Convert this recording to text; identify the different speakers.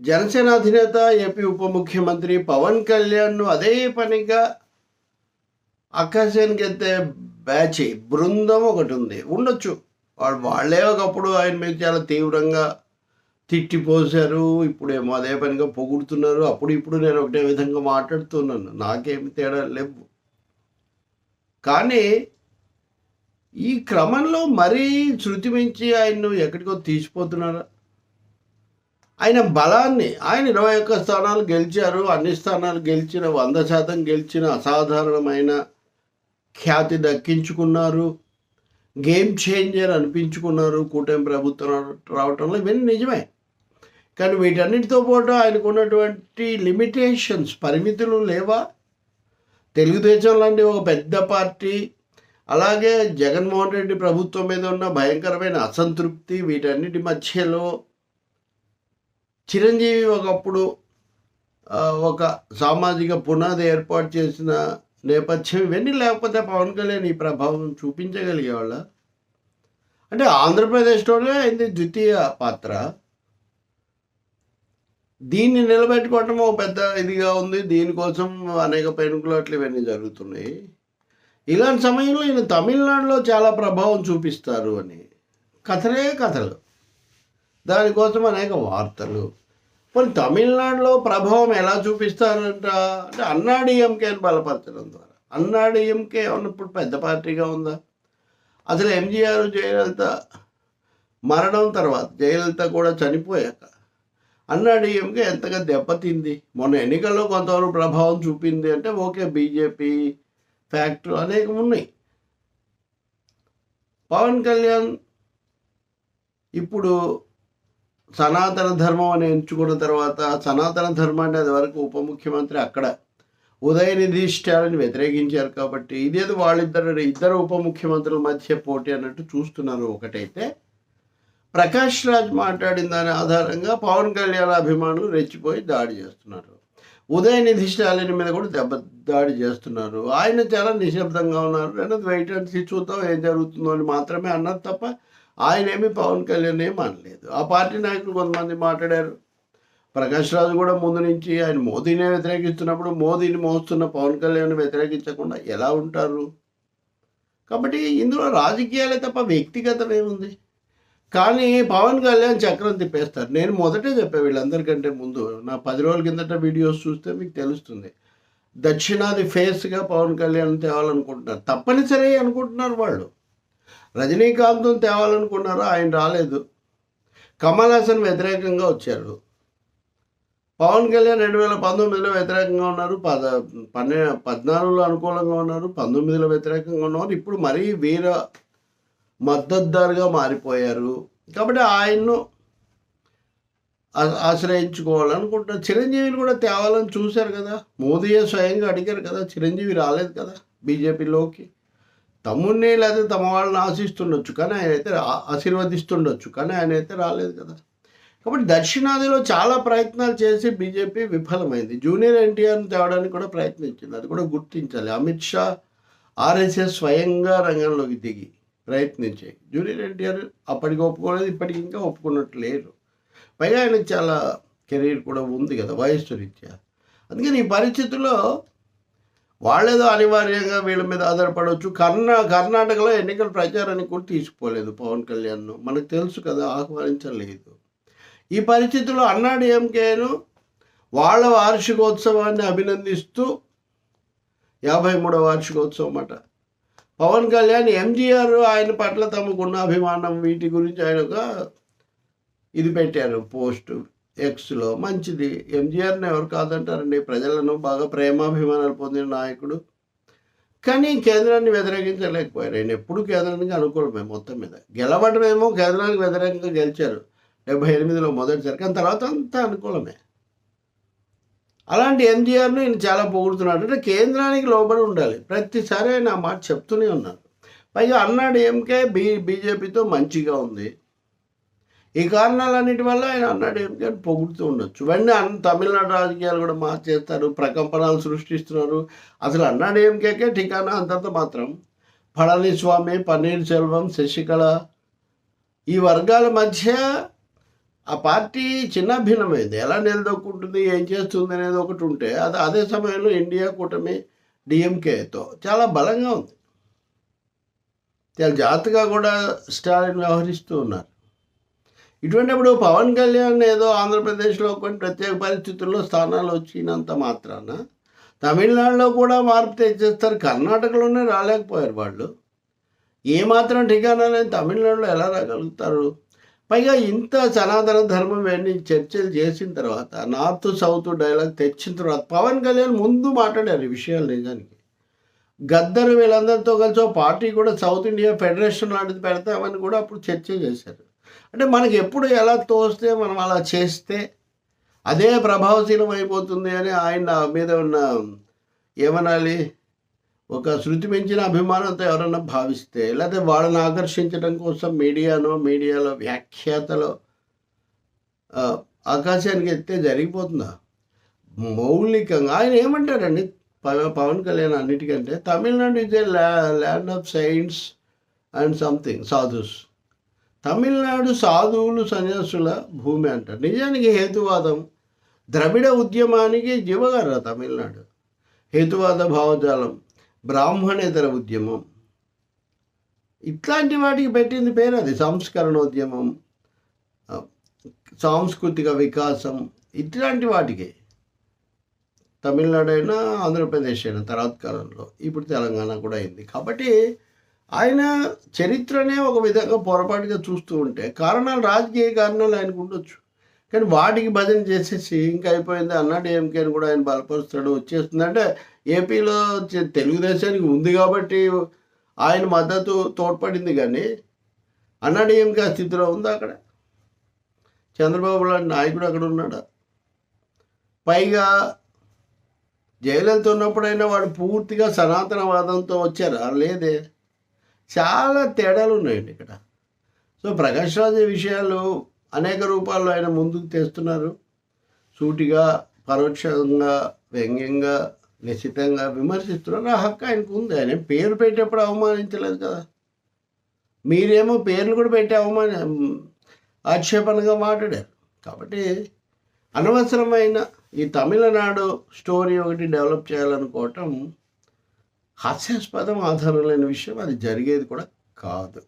Speaker 1: జనసేన అధినేత ఏపీ ఉప ముఖ్యమంత్రి పవన్ కళ్యాణ్ను అదే పనిగా ఆకాశానికి ఎత్తే బ్యాచ్ బృందం ఒకటి ఉంది. ఉండొచ్చు. వాళ్ళు వాళ్ళే ఒకప్పుడు ఆయన మీద చాలా తీవ్రంగా తిట్టిపోశారు ఇప్పుడేమో అదే పనిగా పొగుడుతున్నారు. అప్పుడు ఇప్పుడు నేను ఒకటే విధంగా మాట్లాడుతున్నాను. నాకేమి తేడా లేవు. కానీ ఈ క్రమంలో మరీ శృతి మించి ఆయన్ను ఎక్కడికో తీసిపోతున్నారా? ఆయన బలాన్ని ఆయన ఇరవై ఒక్క స్థానాలు గెలిచారు అన్ని స్థానాలు గెలిచిన వంద శాతం గెలిచిన అసాధారణమైన ఖ్యాతి దక్కించుకున్నారు గేమ్ చేంజర్ అనిపించుకున్నారు కూటమి ప్రభుత్వం రావటంలో ఇవన్నీ నిజమే. కానీ వీటన్నిటితో పాటు ఆయనకు ఉన్నటువంటి లిమిటేషన్స్ పరిమితులు లేవా? తెలుగుదేశం లాంటి ఒక పెద్ద పార్టీ అలాగే జగన్మోహన్ రెడ్డి ప్రభుత్వం మీద ఉన్న భయంకరమైన అసంతృప్తి వీటన్నిటి మధ్యలో చిరంజీవి ఒకప్పుడు ఒక సామాజిక పునాది ఏర్పాటు చేసిన నేపథ్యం ఇవన్నీ లేకపోతే పవన్ కళ్యాణ్ ఈ ప్రభావం చూపించగలిగేవాళ్ళ? అంటే ఆంధ్రప్రదేశ్లోనే అయింది ద్వితీయ పాత్ర. దీన్ని నిలబెట్టుకోవటం ఒక పెద్ద ఇదిగా ఉంది. దీనికోసం అనేక పెనుకులాట్లు ఇవన్నీ జరుగుతున్నాయి. ఇలాంటి సమయంలో ఈయన తమిళనాడులో చాలా ప్రభావం చూపిస్తారు అని. కథలే కథలు. దానికోసం అనేక వార్తలు. మరి తమిళనాడులో ప్రభావం ఎలా చూపిస్తారంట? అంటే అన్నాడీఎంకేని బలపరచడం ద్వారా. అన్నాడీఎంకే ఉన్నప్పుడు పెద్ద పార్టీగా ఉందా? అసలు ఎంజీఆర్ జయలలిత మరణం తర్వాత జయలలిత కూడా చనిపోయాక అన్నాడీఎంకే ఎంతగా దెబ్బతింది? మొన్న ఎన్నికల్లో కొంతవరకు ప్రభావం చూపింది అంటే ఓకే బీజేపీ ఫ్యాక్టర్ అనేకం ఉన్నాయి. పవన్ కళ్యాణ్ ఇప్పుడు సనాతన ధర్మం అని ఎంచుకున్న తర్వాత సనాతన ధర్మాన్ని అది వరకు ఉప ముఖ్యమంత్రి అక్కడ ఉదయనిధి స్టాలిన్ వ్యతిరేకించారు కాబట్టి ఇదేదో వాళ్ళిద్దరు ఇద్దరు ఉప ముఖ్యమంత్రుల మధ్య పోటీ అన్నట్టు చూస్తున్నారు ఒకటైతే. ప్రకాష్ రాజ్ మాట్లాడిన దాని ఆధారంగా పవన్ కళ్యాణ్ అభిమానులు రెచ్చిపోయి దాడి చేస్తున్నారు. ఉదయనిధి స్టాలిన్ మీద కూడా దెబ్బ దాడి చేస్తున్నారు. ఆయన చాలా నిశ్శబ్దంగా ఉన్నారు. రెండోది వెయిట్ అండ్ సీ చూద్దాం ఏం జరుగుతుందో అని మాత్రమే అన్నారు తప్ప ఆయన ఏమి పవన్ కళ్యాణ్ ఏమి అనలేదు. ఆ పార్టీ నాయకులు కొంతమంది మాట్లాడారు. ప్రకాష్ రాజు కూడా ముందు నుంచి ఆయన మోదీనే వ్యతిరేకిస్తున్నప్పుడు మోదీని మోస్తున్న పవన్ కళ్యాణ్ వ్యతిరేకించకుండా ఎలా ఉంటారు? కాబట్టి ఇందులో రాజకీయాలే తప్ప వ్యక్తిగతం ఏముంది కానీ పవన్ కళ్యాణ్ చక్రం తిప్పేస్తారు. నేను మొదటే చెప్పా వీళ్ళందరికంటే ముందు. నా పది రోజుల కిందట వీడియోస్ చూస్తే మీకు తెలుస్తుంది. దక్షిణాది ఫేస్గా పవన్ కళ్యాణ్ తేవాలనుకుంటున్నారు. తప్పనిసరి అనుకుంటున్నారు వాళ్ళు. రజనీకాంత్ను తేవాలనుకున్నారు? ఆయన రాలేదు. కమల్ హాసన్ వ్యతిరేకంగా వచ్చారు పవన్ కళ్యాణ్ రెండు వేల పంతొమ్మిదిలో వ్యతిరేకంగా ఉన్నారు. పద పన్నె పద్నాలుగులో అనుకూలంగా ఉన్నారు. పంతొమ్మిదిలో వ్యతిరేకంగా ఉన్నారు ఇప్పుడు మరీ వీర మద్దతుదారుగా మారిపోయారు. కాబట్టి ఆయన్ను ఆశ్రయించుకోవాలనుకుంటారు ఆశ్రయించుకోవాలనుకుంటున్నారు. చిరంజీవిని కూడా తేవాలని చూశారు కదా? మోదీయే స్వయంగా అడిగారు కదా? చిరంజీవి రాలేదు కదా? బీజేపీలోకి? తమ్ముడిని లేదా తమ వాళ్ళని ఆశిస్తుండొచ్చు కానీ ఆయన అయితే ఆశీర్వదిస్తుండొచ్చు కానీ ఆయన అయితే రాలేదు కదా. కాబట్టి దక్షిణాదిలో చాలా ప్రయత్నాలు చేసి బీజేపీ విఫలమైంది. జూనియర్ ఎన్టీఆర్ని తేవడానికి కూడా ప్రయత్నించింది. అది కూడా గుర్తించాలి. అమిత్ షా ఆర్ఎస్ఎస్ స్వయంగా రంగంలోకి దిగి ప్రయత్నించాయి. జూనియర్ ఎన్టీఆర్ అప్పటికి ఒప్పుకోలేదు ఇప్పటికి ఇంకా ఒప్పుకున్నట్టు లేరు పైగా ఆయనకు చాలా కెరీర్ కూడా ఉంది కదా వయస్సు రీత్యా. అందుకని ఈ పరిస్థితుల్లో వాళ్ళేదో అనివార్యంగా వీళ్ళ మీద ఆధారపడవచ్చు. కర్ణా కర్ణాటకలో ఎన్నికల ప్రచారానికి కూడా తీసుకుపోలేదు పవన్ కళ్యాణ్ను. మనకు తెలుసు కదా ఆహ్వానించలేదు. ఈ పరిస్థితుల్లో అన్నాడీఎంకేను వాళ్ళ వార్షికోత్సవాన్ని అభినందిస్తూ యాభై మూడవ వార్షికోత్సవం అట పవన్ కళ్యాణ్ ఎంజీఆర్ ఆయన పట్ల తమకున్న అభిమానం వీటి గురించి ఆయన ఒక ఇది పెట్టారు పోస్టు. ఎక్స్లో మంచిది. ఎంజీఆర్ని ఎవరు కాదంటారండి? ప్రజలను బాగా ప్రేమాభిమానాలు పొందిన నాయకుడు. కానీ కేంద్రాన్ని వ్యతిరేకించలేకపోయారు. ఆయన ఎప్పుడు కేంద్రానికి అనుకూలమే మొత్తం మీద. గెలవడమేమో కేంద్రానికి వ్యతిరేకంగా గెలిచారు డెబ్బై ఎనిమిదిలో మొదటిసారి కానీ తర్వాత అంతా అనుకూలమే. అలాంటి ఎంజీఆర్ను ఈయన చాలా పొగుడుతున్నాడు. అంటే కేంద్రానికి లోబడి ఉండాలి. ప్రతిసారి ఆయన ఆ మాట చెప్తూనే ఉన్నారు. పైగా అన్నాడు ఎంకే బీ బీజేపీతో మంచిగా ఉంది. ఈ కారణాలన్నిటి వల్ల ఆయన అన్నాడు ఎంకే పొగుడుతూ ఉండొచ్చు. వెంటనే అన్న తమిళనాడు రాజకీయాలు కూడా మార్చేస్తారు ప్రకంపనలు సృష్టిస్తున్నారు. అసలు అన్నాడు ఎంకేకే ఠికానా అంతంత మాత్రం. పళనిస్వామి పన్నీర్ సెల్వం శశికళ. ఈ వర్గాల మధ్య ఆ పార్టీ చిన్న భిన్నమైంది. ఎలా నిలదొక్కుంటుంది ఏం చేస్తుంది అనేది ఒకటి ఉంటే అది అదే సమయంలో ఇండియా కూటమి డిఎంకేతో చాలా బలంగా ఉంది. చాలా జాగ్రత్తగా కూడా స్టాలిన్ వ్యవహరిస్తూ ఉన్నారు. ఇటువంటిప్పుడు పవన్ కళ్యాణ్ ఏదో ఆంధ్రప్రదేశ్లో కొన్ని ప్రత్యేక పరిస్థితుల్లో స్థానాలు వచ్చినంత మాత్రాన తమిళనాడులో కూడా మార్పు తెచ్చేస్తారు. కర్ణాటకలోనే రాలేకపోయారు వాళ్ళు. ఏమాత్రం ఠికానా లేని తమిళనాడులో ఎలా రాగలుగుతారు? పైగా ఇంత సనాతన ధర్మం ఇవన్నీ చర్చలు చేసిన తర్వాత నార్త్ సౌత్ డైలాగ్ తెచ్చిన తర్వాత పవన్ కళ్యాణ్ ముందు మాట్లాడారు ఈ విషయాలు నిజానికి. గద్దరు వీళ్ళందరితో కలిసి ఒక పార్టీ కూడా సౌత్ ఇండియా ఫెడరేషన్ లాంటిది పెడతామని కూడా అప్పుడు చర్చ చేశారు. అంటే మనకి ఎప్పుడు ఎలా తోస్తే మనం అలా చేస్తే అదే ప్రభావశీలం అయిపోతుంది అని ఆయన మీద ఉన్న ఏమనాలి? ఒక శృతి మించిన అభిమానంతో ఎవరన్నా భావిస్తే లేకపోతే వాళ్ళని ఆకర్షించడం కోసం మీడియానో మీడియాలో వ్యాఖ్యాతలో ఆకాశానికి ఎత్తే జరిగిపోతుందా? మౌలికంగా ఆయన ఏమంటారండి? పవన్ కళ్యాణ్ అన్నిటికంటే Tamil Nadu is a land of saints and something sadhus. Tamil Nadu సాధువులు సన్యాసుల భూమి అంటారు నిజానికి హేతువాదం ద్రవిడ ఉద్యమానికి జీవగార తమిళనాడు. హేతువాద భావజాలం బ్రాహ్మణేతర ఉద్యమం. ఇట్లాంటి వాటికి పెట్టింది పేరు అది సంస్కరణోద్యమం సాంస్కృతిక వికాసం ఇట్లాంటి వాటికి. తమిళనాడు అయినా ఆంధ్రప్రదేశ్ అయినా తర్వాత కాలంలో. ఇప్పుడు తెలంగాణ కూడా అయింది. కాబట్టి ఆయన చరిత్రనే ఒక విధంగా పొరపాటుగా చూస్తూ ఉంటే కారణాలు రాజకీయ కారణాలు ఆయనకు ఉండొచ్చు. కానీ వాటికి భజన చేసేసి ఇంకా అయిపోయింది అన్నాడు అని కూడా ఆయన బలపరుస్తాడు వచ్చేస్తుంది. అంటే ఏపీలో తెలుగుదేశానికి ఉంది కాబట్టి ఆయన మద్దతు తోడ్పడింది కానీ అన్నాడీఎంకే స్థితిలో ఉందా అక్కడ? చంద్రబాబు లాంటి నాయకుడు అక్కడ ఉన్నాడా? పైగా జయలలిత ఉన్నప్పుడైనా వాడు పూర్తిగా సనాతనవాదంతో వచ్చారా? లేదే. చాలా తేడాలు ఉన్నాయండి ఇక్కడ. సో ప్రకాష్ రాజ్ విషయాలు అనేక రూపాల్లో ఆయన ముందుకు తెస్తున్నారు. సూటిగా పరోక్షంగా వ్యంగ్యంగా నిశ్చితంగా విమర్శిస్తున్నారు. ఆ హక్కు ఆయనకు ఉంది. ఆయన పేరు పెట్టేప్పుడు అవమానించలేదు కదా. మీరేమో పేర్లు కూడా పెట్టి అవమాన ఆక్షేపణగా మాట్లాడారు. కాబట్టి అనవసరమైన ఈ తమిళనాడు స్టోరీ ఒకటి డెవలప్ చేయాలనుకోవటం హాస్యాస్పదం ఆధారం లేని విషయం అది జరిగేది కూడా కాదు.